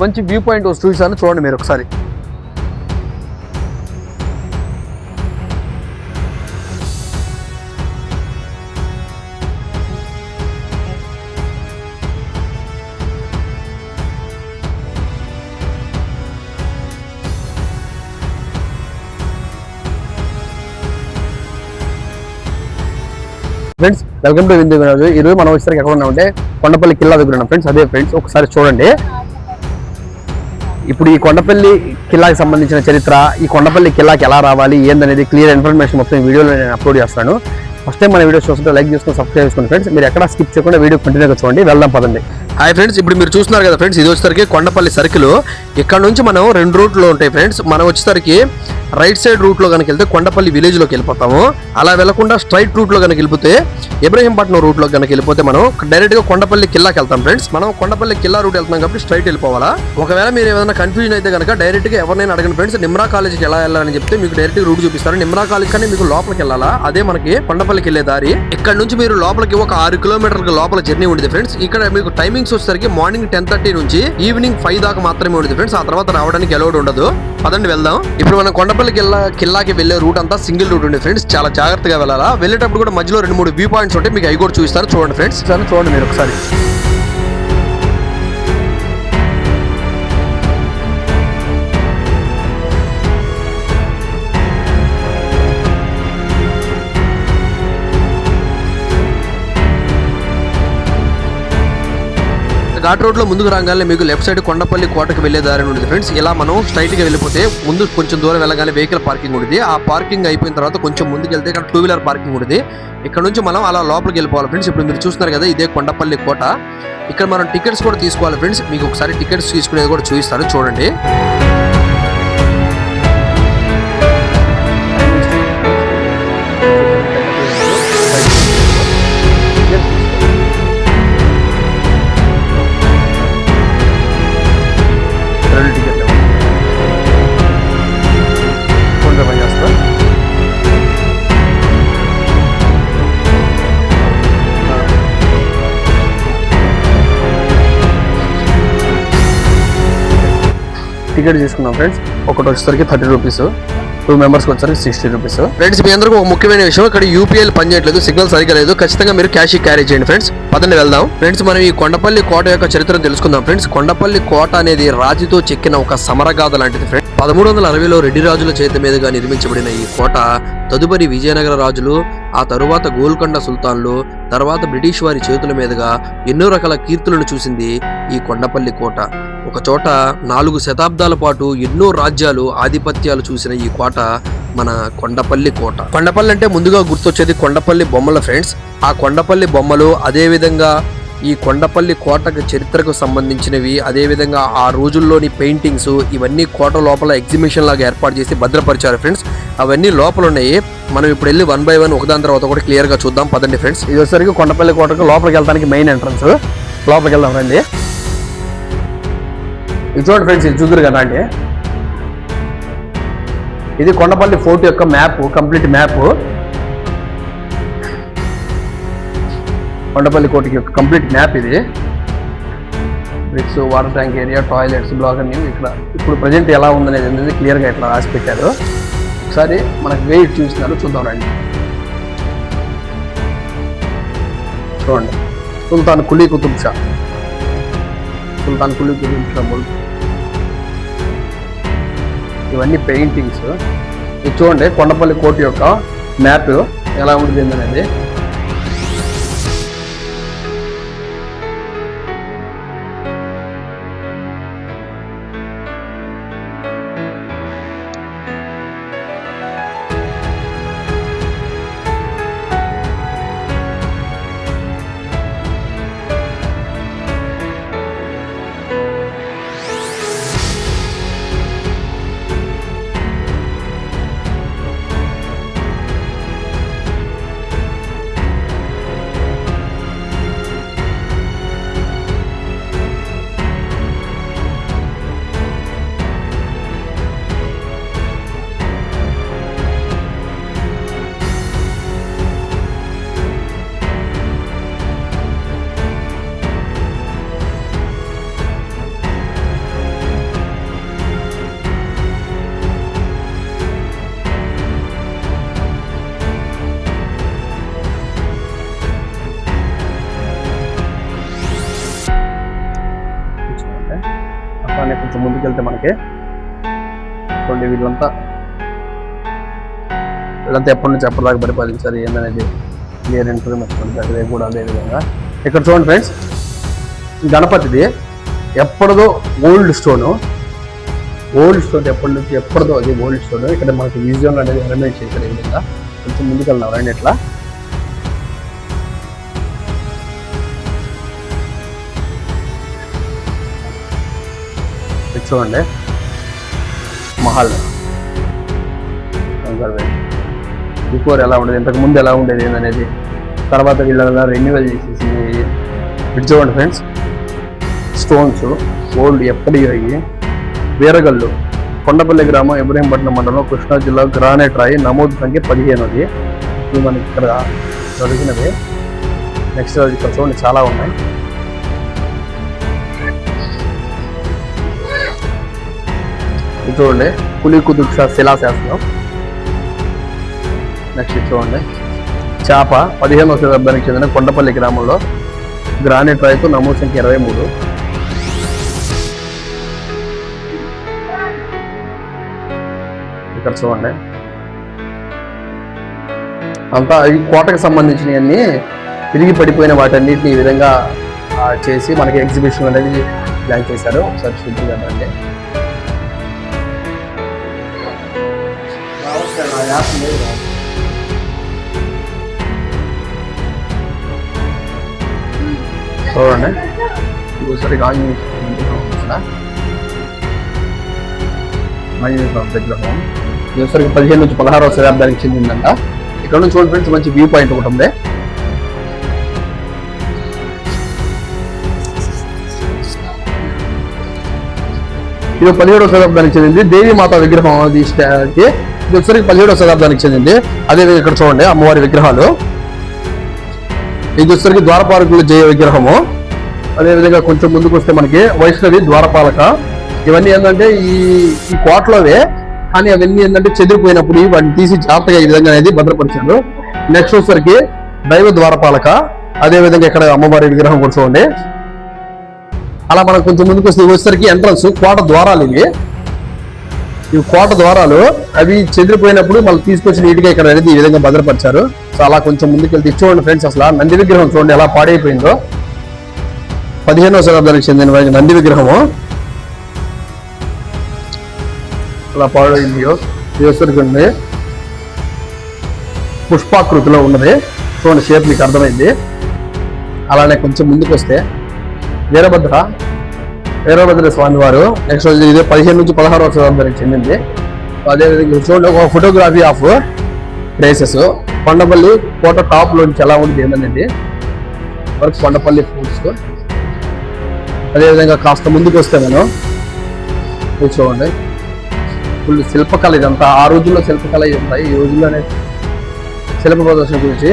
మంచి view point చూసాను చూడండి మీరు ఒకసారి. ఫ్రెండ్స్ వెల్కమ్ టు విందు వినోద్ ఈ మనం వచ్చేసరికి ఎక్కడ ఉన్నామంటే కొండపల్లి కిల్లా దగ్గర ఉన్నాం. ఫ్రెండ్స్ అదే ఫ్రెండ్స్ ఒకసారి చూడండి. ఇప్పుడు ఈ కొండపల్లి కిల్లాకి సంబంధించిన చరిత్ర ఈ కొండపల్లి కిల్లాకి ఎలా రావాలి ఏందనేది క్లియర్ ఇన్ఫర్మేషన్ మొత్తం ఈ వీడియోలో నేను అప్లోడ్ చేస్తాను. ఫస్ట్ టైం మన వీడియో చూస్తుంటే లైక్ చేసుకుని సబ్స్క్రైబ్ చేసుకోండి ఫ్రెండ్స్ మీరు ఎక్కడ స్కిప్ చేయకుండా వీడియో కంటిన్యూగా చూడండి వెళ్దాం పదండి. హాయ్ ఫ్రెండ్స్ ఇప్పుడు మీరు చూస్తున్నారు కదా ఫ్రెండ్స్ ఇది వచ్చేసరికి కొండపల్లి సర్కిల్ ఇక్కడ నుంచి మనం రెండు రూట్లో ఉంటాయి ఫ్రెండ్స్ మనం వచ్చేసరికి రైట్ సైడ్ రూట్లో కనుక వెళ్తే కొండపల్లి విలేజ్లోకి వెళ్ళిపోతాము. అలా వెళ్ళకుండా స్ట్రైట్ రూట్లో కనుక వెళ్ళిపోతే ఇబ్రహీంపట్నం రూట్లో కనుక వెళ్ళిపోతే మనం డైరెక్ట్గా కొండపల్లి కిల్లాకి వెళ్తాం ఫ్రెండ్స్. మనం కొండపల్లి కిల్లా రూట్ వెళ్తున్నాం కాబట్టి స్ట్రైట్ వెళ్ళిపోవాలా? ఒకవేళ మీరు ఏమైనా కన్ఫ్యూజన్ అయితే కనుక డైరెక్ట్గా ఎవరినైనా అడగండి ఫ్రెండ్స్. నిమ్రా కాలేజీకి ఎలా వెళ్ళాలని చెప్తే మీకు డైరెక్ట్ రూట్ చూపిస్తారు. నిమ్రా కాలేజ్ కానీ మీకు లోపలికి వెళ్ళాలా? అదే మనకి కొండపల్లికి వెళ్ళే దారి. ఇక్కడ నుంచి మీరు లోపలికి ఒక ఆరు కిలోమీటర్ల లోపల జర్నీ ఉండేది ఫ్రెండ్స్. ఇక్కడ మీకు టైమింగ్స్ వచ్చేసరికి మార్నింగ్ టెన్ థర్టీ నుంచి ఈవినింగ్ ఫైవ్ దాకా మాత్రమే ఉండేది ఫ్రెండ్స్. ఆ తర్వాత రావడానికి అలౌడ్ ఉండదు. పదండి వెళ్దాం. ఇప్పుడు మనం కొండ కొండపల్లి కిల్లా కిల్లాకి వెళ్ళే రూట్ అంతా సింగిల్ రూట్ ఉంది ఫ్రెండ్స్. చాలా జాగ్రత్తగా వెళ్ళాలా? వెళ్ళేటప్పుడు కూడా మధ్యలో రెండు మూడు వ్యూ పాయింట్స్ ఉంటాయి మీకు అవి కూడా చూపిస్తారు చూడండి ఫ్రెండ్స్. చూడండి మీరు ఒకసారి. ఘాట్ రోడ్లో ముందుకు రాగానే మీకు లెఫ్ట్ సైడ్ కొండపల్లి కోటకు వెళ్ళే దారి ఉంటుంది. ఫ్రెండ్స్ ఇలా మనం స్ట్రైట్గా వెళ్ళిపోతే ముందు కొంచెం దూరం వెళ్ళగానే వెహికల్ పార్కింగ్ ఉంటుంది. ఆ పార్కింగ్ అయిపోయిన తర్వాత కొంచెం ముందుకు వెళ్తే ఇక్కడ టూ వీలర్ పార్కింగ్ ఉంటుంది. ఇక్కడ నుంచి మనం అలా లోపలికి వెళ్ళిపోవాలి. ఫ్రెండ్స్ ఇప్పుడు మీరు చూస్తున్నారు కదా ఇదే కొండపల్లి కోట. ఇక్కడ మనం టికెట్స్ కూడా తీసుకోవాలి. ఫ్రెండ్స్ మీకు ఒకసారి టికెట్స్ తీసుకునేది కూడా చూపిస్తారు చూడండి. టికెట్ తీసుకున్నాం ఫ్రెండ్స్. ఒకటి వచ్చేసరికి థర్టీ రూపీస్. టూ మెంబర్స్కి వచ్చేసరికి సిక్స్టీ రూపీస్. ఫ్రెండ్స్ మీ అందరికీ ఒక ముఖ్యమైన విషయం. ఇక్కడ యూపీఎల్ పనిచేయట్లేదు సిగ్నల్ సరిగ్గా లేదు. ఖచ్చితంగా మీరు క్యాష్ క్యారీ చేయండి ఫ్రెండ్స్. పదండి వెళ్దాం. ఫ్రెండ్స్ మనం ఈ కొండపల్లి కోట యొక్క చరిత్రను తెలుసుకుందాం ఫ్రెండ్స్. కొండపల్లి కోట అనేది రాజుతో చెక్కిన ఒక సమరగాథ లాంటిది ఫ్రెండ్స్. పదమూడు వందల అరవైలో రెడ్డి రాజుల చేతి మీదుగా నిర్మించబడిన ఈ కోట తదుపరి విజయనగర రాజులు ఆ తరువాత గోల్కొండ సుల్తాన్లు తర్వాత బ్రిటిష్ వారి చేతుల మీదుగా ఎన్నో రకాల కీర్తులను చూసింది ఈ కొండపల్లి కోట. ఒక చోట నాలుగు శతాబ్దాల పాటు ఎన్నో రాజ్యాలు ఆధిపత్యాలు చూసిన ఈ కోట మన కొండపల్లి కోట. కొండపల్లి అంటే ముందుగా గుర్తొచ్చేది కొండపల్లి బొమ్మల ఫ్రెండ్స్. ఆ కొండపల్లి బొమ్మలు అదేవిధంగా ఈ కొండపల్లి కోటకు చరిత్రకు సంబంధించినవి. అదేవిధంగా ఆ రోజుల్లోని పెయింటింగ్స్ ఇవన్నీ కోట లోపల ఎగ్జిబిషన్ లాగా ఏర్పాటు చేసి భద్రపరిచారు ఫ్రెండ్స్. అవన్నీ లోపల ఉన్నాయి మనం ఇప్పుడు వెళ్ళి వన్ బై వన్ ఒకదాని తర్వాత కూడా క్లియర్గా చూద్దాం. పదండి ఫ్రెండ్స్. ఇది వచ్చేసరికి కొండపల్లి కోటకు లోపలికి వెళ్ళడానికి మెయిన్ ఎంట్రన్స్. లోపలికి వెళ్దాం రండి. ఇది చూడండి ఫ్రెండ్స్ ఇది చూద్దరు కదా అండి ఇది కొండపల్లి ఫోర్ట్ యొక్క మ్యాప్ కంప్లీట్ మ్యాప్. కొండపల్లి కోటకి యొక్క కంప్లీట్ మ్యాప్ ఇది. Bricks water tank area toilets block అన్ని ఇక్కడ. ఇప్పుడు ప్రజెంట్ ఎలా ఉందనేది అనేది క్లియర్గా ఇట్లా రాసి పెట్టారు. ఒకసారి మనకు వెయిట్ చూస్తున్నారు చూద్దాం రండి. చూడండి. సుల్తాన్ కులీ కుతుబ్ షా. సుల్తాన్ కులీ కుతుబ్ ఇవన్నీ పెయింటింగ్స్ ఇది చూడండి కొండపల్లి కోట యొక్క మ్యాప్ ఎలా ఉంటుంది అనేది వీళ్ళంతా ఎప్పటి నుంచి ఎప్పటిదాకా పరిపాలించారు? ఏందనేది క్లియర్ ఇన్ఫర్మేషన్ ఉంటుంది కూడా అదేవిధంగా ఇక్కడ చూడండి ఫ్రెండ్స్ గణపతిది ఎప్పటిదో ఓల్డ్ స్టోను ఓల్డ్ స్టోన్ ఎప్పటి నుంచి ఎప్పటిదో అది ఓల్డ్ స్టోన్ ఇక్కడ మనకి మ్యూజియం అనేది అరేంజ్ చేశారు ఈ విధంగా. కొంచెం ముందుకు వెళ్దాం రండి ఇట్లా చూడండి. మహల్. బిఫోర్ ఎలా ఉండేది ఇంతకు ముందు ఎలా ఉండేది అనేది తర్వాత వీళ్ళ రెన్యువల్ చేసేసి ఇటు చూడండి ఫ్రెండ్స్ స్టోన్స్ ఓల్డ్ ఎప్పటి అయ్యి వీరగల్లు కొండపల్లి గ్రామం ఇబ్రహీంపట్నం మండలం కృష్ణా జిల్లా గ్రానైట్ రాయి నమోదు సంఖ్య పదిహేనుది ఇది మనకి ఇక్కడ దొరికినవి. నెక్స్ట్ ఇక్కడ చూడండి చాలా ఉన్నాయి. ఇది చూడండి పులి కుదుక్ష శిలాశాసనం. నెక్స్ట్ చూడండి. చేప పదిహేనవ శతాబ్దానికి చెందిన కొండపల్లి గ్రామంలో గ్రానైట్ రాయితో నమోదు సంఖ్య ఇరవై మూడు. ఇక్కడ చూడండి. అంతా ఈ కోటకు సంబంధించినవన్నీ తిరిగి పడిపోయిన వాటన్నిటిని ఈ విధంగా చేసి మనకి ఎగ్జిబిషన్ అనేది ప్లాన్ చేశారు. ఒకసారి చూద్దాం అంటే చూడండి. ఒకసారి విగ్రహం ఇక్కడ. పదిహేను నుంచి పదహారవ శతాబ్దానికి చెందిందంట. ఇక్కడ నుంచి చూడండి ఫ్రెండ్స్ మంచి వ్యూ పాయింట్ ఒకటి ఉంది. ఇది పదిహేడవ శతాబ్దానికి చెందింది. దేవి మాత విగ్రహం అది ఇది ఇది పదిహేడవ శతాబ్దానికి చెందింది. అదేవిధంగా ఇక్కడ చూడండి అమ్మవారి విగ్రహాలు. ఇది వచ్చేసరికి ద్వారపాలకుల జయ విగ్రహము. అదేవిధంగా కొంచెం ముందుకు వస్తే మనకి వైష్ణవి ద్వారపాలక. ఇవన్నీ ఏంటంటే ఈ ఈ కోటలోవే కానీ అవన్నీ ఏంటంటే చెదిరిపోయినప్పుడు వాటిని తీసి జాగ్రత్తగా ఈ విధంగా అనేది భద్రపరిచారు. నెక్స్ట్ వచ్చేసరికి దైవ ద్వారపాలక. అదేవిధంగా ఇక్కడ అమ్మవారి విగ్రహం కూడా చూడండి. అలా మనం కొంచెం ముందుకు వస్తే వచ్చేసరికి ఎంట్రన్స్ కోట ద్వారాలు ఇవి. ఇవి కోట ద్వారాలు అవి చెదిరిపోయినప్పుడు మళ్ళీ తీసుకొచ్చి నీట్గా ఇక్కడ అనేది ఈ విధంగా భద్రపరిచారు. సో అలా కొంచెం ముందుకు వెళ్తే చూడండి ఫ్రెండ్స్ అసలు. నంది విగ్రహం చూడండి ఎలా పాడైపోయిందో. పదిహేనవ శతాబ్దానికి చెందిన నంది విగ్రహము. అలా పాడైంది. ఉంది పుష్పాకృతిలో ఉన్నది. చూడండి షేప్ మీకు అర్థమైంది. అలానే కొంచెం ముందుకు వస్తే వీరభద్ర వీరభద్ర స్వామి వారు నెక్స్ట్ వచ్చి ఇది పదిహేను నుంచి పదహారవ శతాబ్దానికి చెందింది. అదేవిధంగా చూడండి ఒక ఫోటోగ్రఫీ ఆఫ్ ప్లేసెస్ కొండపల్లి కోట టాప్ లోంచి ఎలా ఉంది ఏంటనేది వరకు కొండపల్లి ఫుడ్స్ అదేవిధంగా కాస్త ముందుకు వస్తే నేను కూర్చోండి. చూడండి ఫుల్ శిల్పకళ ఇదంతా. ఆ రోజుల్లో శిల్పకళ ఉంటాయి ఈ రోజుల్లోనే శిల్ప ప్రదర్శన గురించి.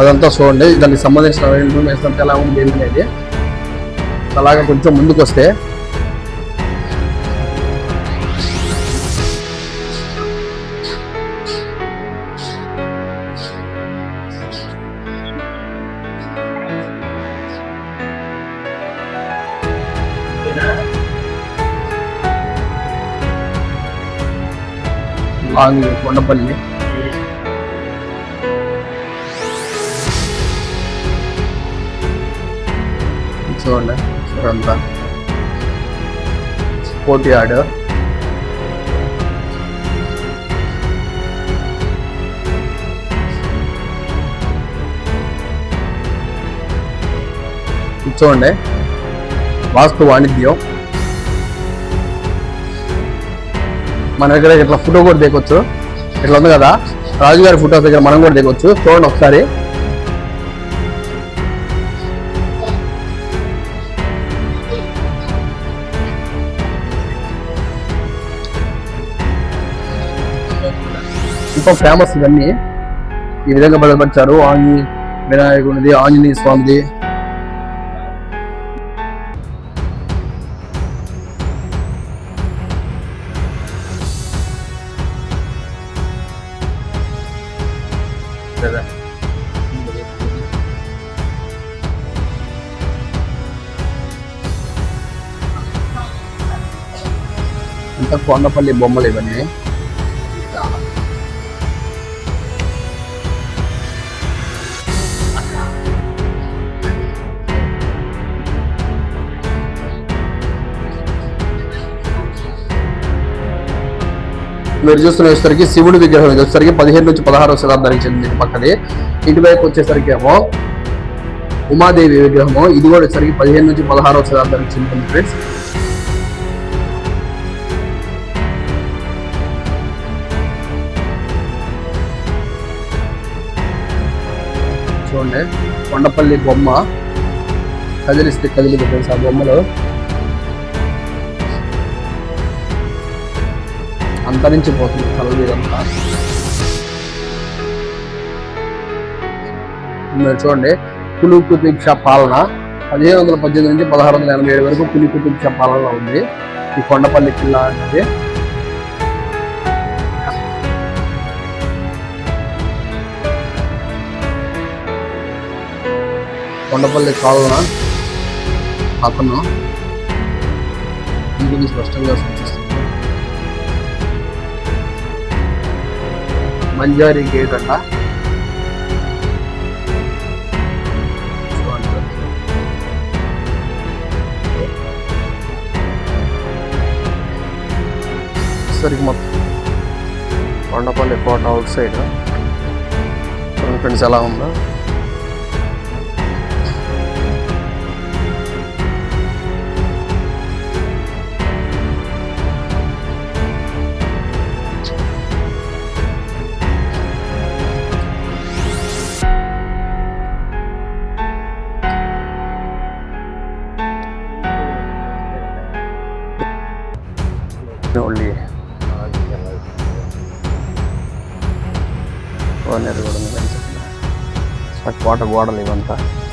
అదంతా చూడండి. దానికి సంబంధించిన ఎలా ఉంది ఏంటి అనేది. అలాగా కొంచెం ముందుకు వస్తే లాంగ్ కొండపల్లి చూడండి చూడంతా కోటి ఆడు ఇది చూడండి వాస్తు వాణిజ్యం మన దగ్గర ఇట్లా ఫోటో కూడా దిగొచ్చు. ఇట్లా ఉంది కదా? రాజుగారి ఫోటో దగ్గర మనం కూడా దిగొచ్చు. చూడండి ఒకసారి. ఇంకో ఫేమస్ ఇవన్నీ. ఈ విధంగా బలపరిచారు. ఆంజనేయ వినాయకుడిది ఆంజనేయ స్వామిది. కొండపల్లి బొమ్మలు ఇవన్నీ. మీరు చూస్తున్న వచ్చేసరికి శివుడి విగ్రహం ఇది. వచ్చేసరికి పదిహేను నుంచి పదహారవ శతాబ్దానికి చెందిన పక్కనే. ఇటువైపు వచ్చేసరికి ఏమో ఉమాదేవి విగ్రహము. ఇది కూడా వచ్చేసరికి పదిహేను నుంచి పదహారవ శతాబ్దానికి చెందుతుంది ఫ్రెండ్స్ ఉండే. కొండపల్లి బొమ్మ. కదిలిస్తే కదిలింది ఫ్రెండ్స్ ఆ బొమ్మలో. అంతరించిపోతుంది కలలు ఇదంతా మీరు చూడండి కులు కుతుబ్ షా పాలన. పదిహేను వందల పద్దెనిమిది నుంచి పదహారు వందల ఎనభై ఏడు వరకు కులి కుతుబ్ షా పాలన ఉంది. ఈ కొండపల్లి కిల్లా అనేది కొండపల్లి కావున అతను ఇంటిని స్పష్టంగా సూచిస్తుంది. మంజారి గేట్ అంట. సరికి మొత్తం కొండపల్లి కోట అవుట్ సైడ్. ఫ్రెండ్స్ ఎలా ఉందో. ఆ కోట గోడలు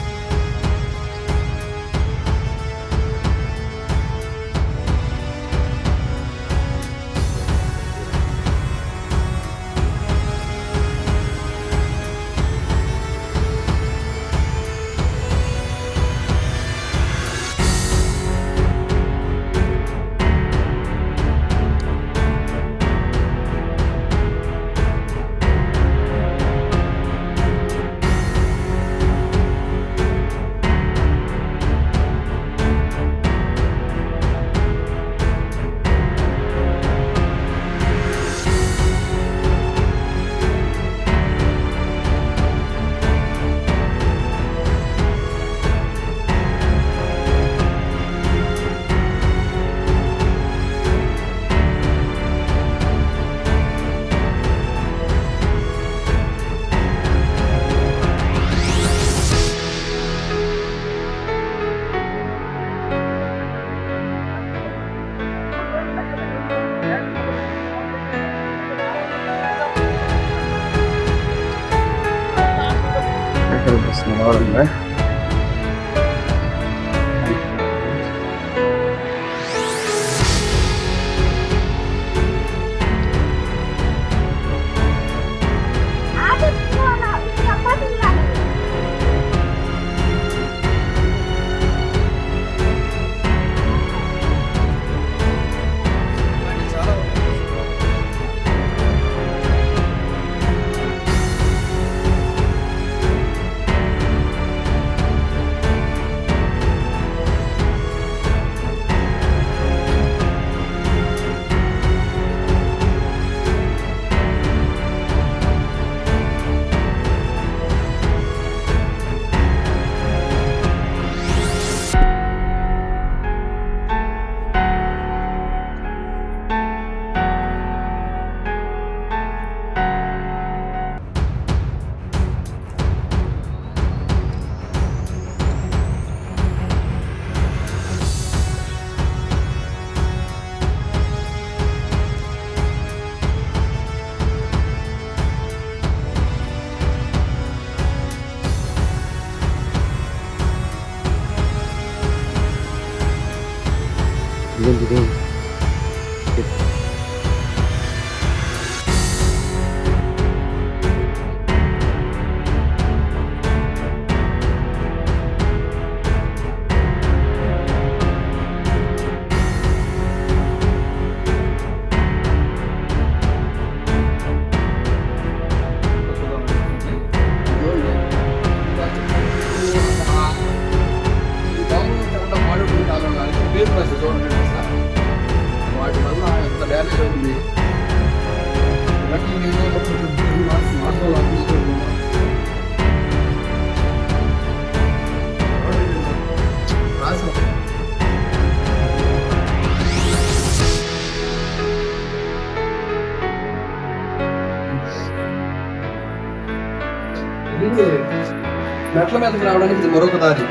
మీదకి రావడానికి ఇది మరొక దారి.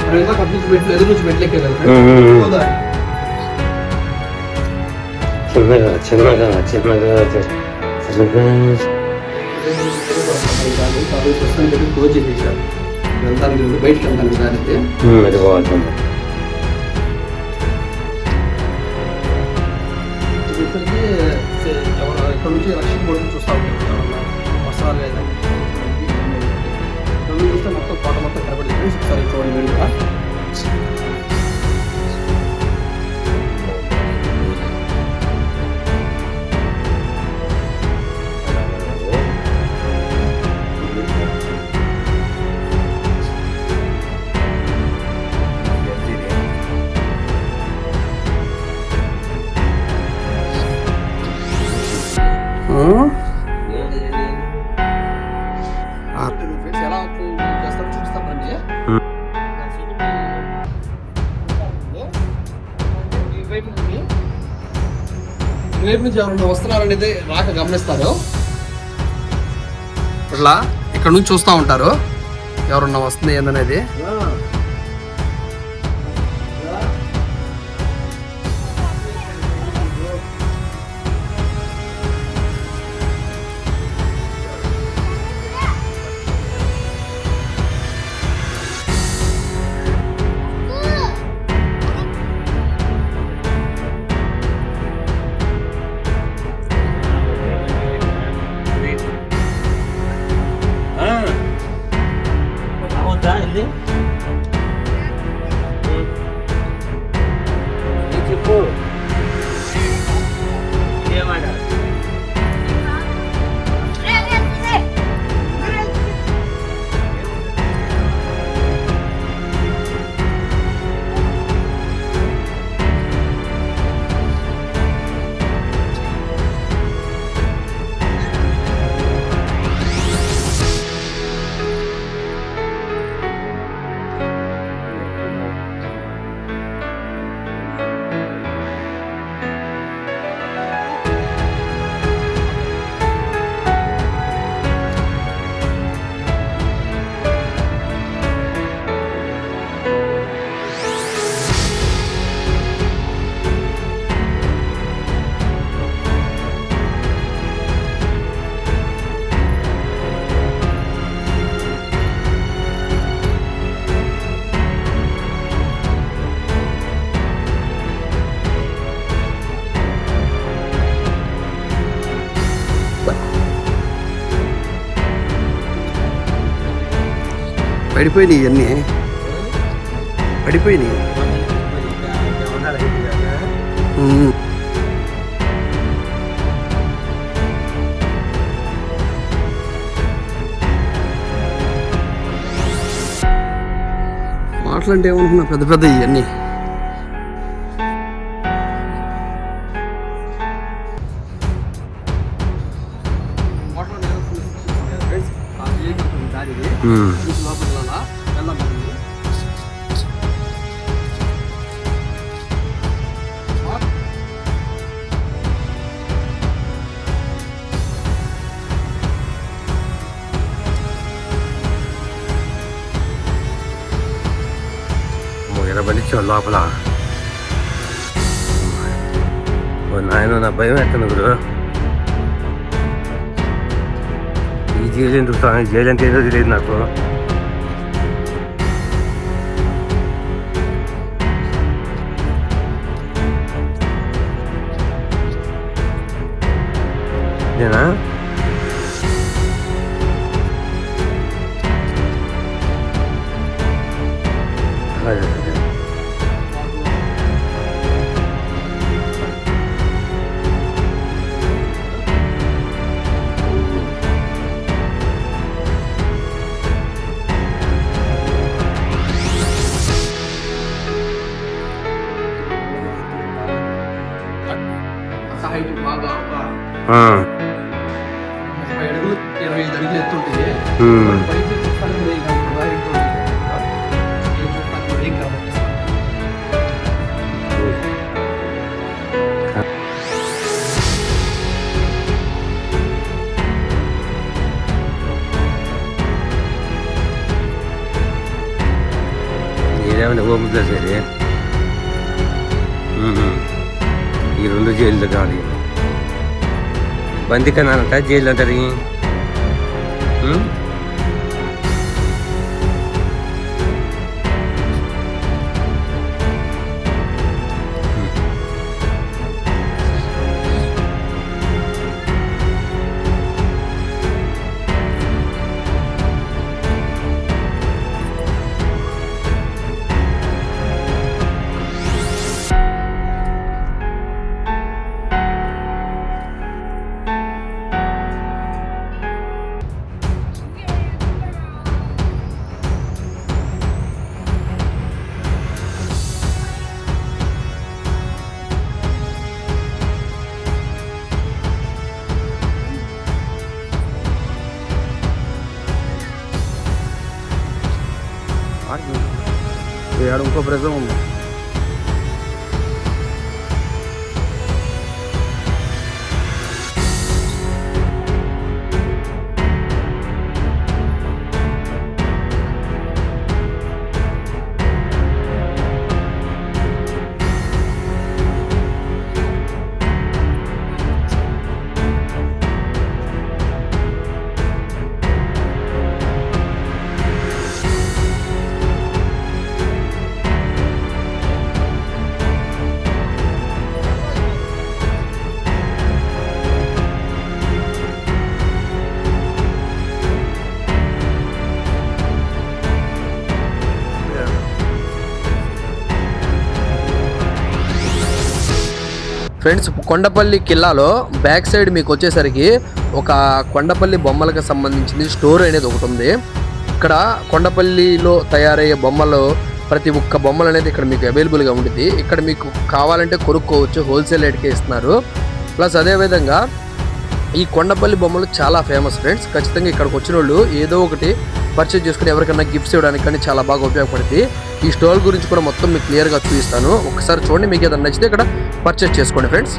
మనం ఇంకా అటు నుంచి మెట్లు ఎదురు నుంచి మెట్లు ఎక్కే కదా చిన్నగా చిన్నగా చిన్నగా చిన్నగా. క్లోజ్ చేసేసారు ఇప్పుడు బయటికి ఎవరు ఇక్కడ నుంచి రక్షణ బోర్డు చూస్తా లేదా ఇక్కడ నుంచి చూస్తే మొత్తం కోట మొత్తం కనబడింది వైపు నుంచి ఎవరైనా వస్తున్నారు అనేది రాక గమనిస్తారు. ఇట్లా ఇక్కడ నుంచి చూస్తూ ఉంటారు. ఎవరన్నా వస్తుంది ఏందనేది. cool. పడిపోయినాయి ఇవన్నీ పడిపోయినాయి ఉమ్. మాటలంటే ఏమనుకున్నా పెద్ద పెద్ద ఇవన్నీ. లోపల ఓ నాయన నా భయం ఎత్తాను గురు ఈ జైలు ఎందుకు స్వామి జైలు అంటే ఏదో తెలియదు నాకు నేనా అదే ఏమైనా ఓ ముద్ద సరే మ్మ్. ఈ రెండు జైలు కాదు బందికనాలంట జైలు అంటారు ఈ. మ్మ్? ఏడు ఫ్రెండ్స్ కొండపల్లి కిల్లాలో బ్యాక్ సైడ్ మీకు వచ్చేసరికి ఒక కొండపల్లి బొమ్మలకు సంబంధించింది స్టోర్ అనేది ఒకటి ఉంది. ఇక్కడ కొండపల్లిలో తయారయ్యే బొమ్మలు ప్రతి ఒక్క బొమ్మలు అనేది ఇక్కడ మీకు అవైలబుల్గా ఉంటుంది. ఇక్కడ మీకు కావాలంటే కొనుక్కోవచ్చు హోల్సేల్ రేట్కే ఇస్తున్నారు. ప్లస్ అదేవిధంగా ఈ కొండపల్లి బొమ్మలు చాలా ఫేమస్ ఫ్రెండ్స్ ఖచ్చితంగా ఇక్కడికి వచ్చిన వాళ్ళు ఏదో ఒకటి పర్చేజ్ చేసుకుని ఎవరికైనా గిఫ్ట్స్ ఇవ్వడానికి కానీ చాలా బాగా ఉపయోగపడుతుంది ఈ స్టోర్ గురించి కూడా మొత్తం మీకు క్లియర్గా చూపిస్తాను. ఒకసారి చూడండి మీకు ఏదైనా నచ్చితే ఇక్కడ పర్చేజ్ చేసుకోండి ఫ్రెండ్స్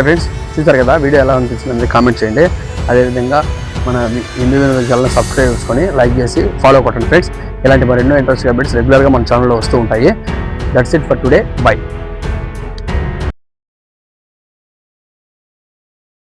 హాయ్ ఫ్రెండ్స్ చూసారు కదా? వీడియో ఎలా అనిపించింది అనేది కామెంట్ చేయండి. అదేవిధంగా మన ఇండివిజువల్ ఛానల్ సబ్స్క్రైబ్ చేసుకొని లైక్ చేసి ఫాలో కొట్టండి ఫ్రెండ్స్ ఇలాంటి మరెన్నో ఇంట్రెస్ట్ అప్డేట్స్ రెగ్యులర్గా మన ఛానల్లో వస్తూ ఉంటాయి. That's it for today bye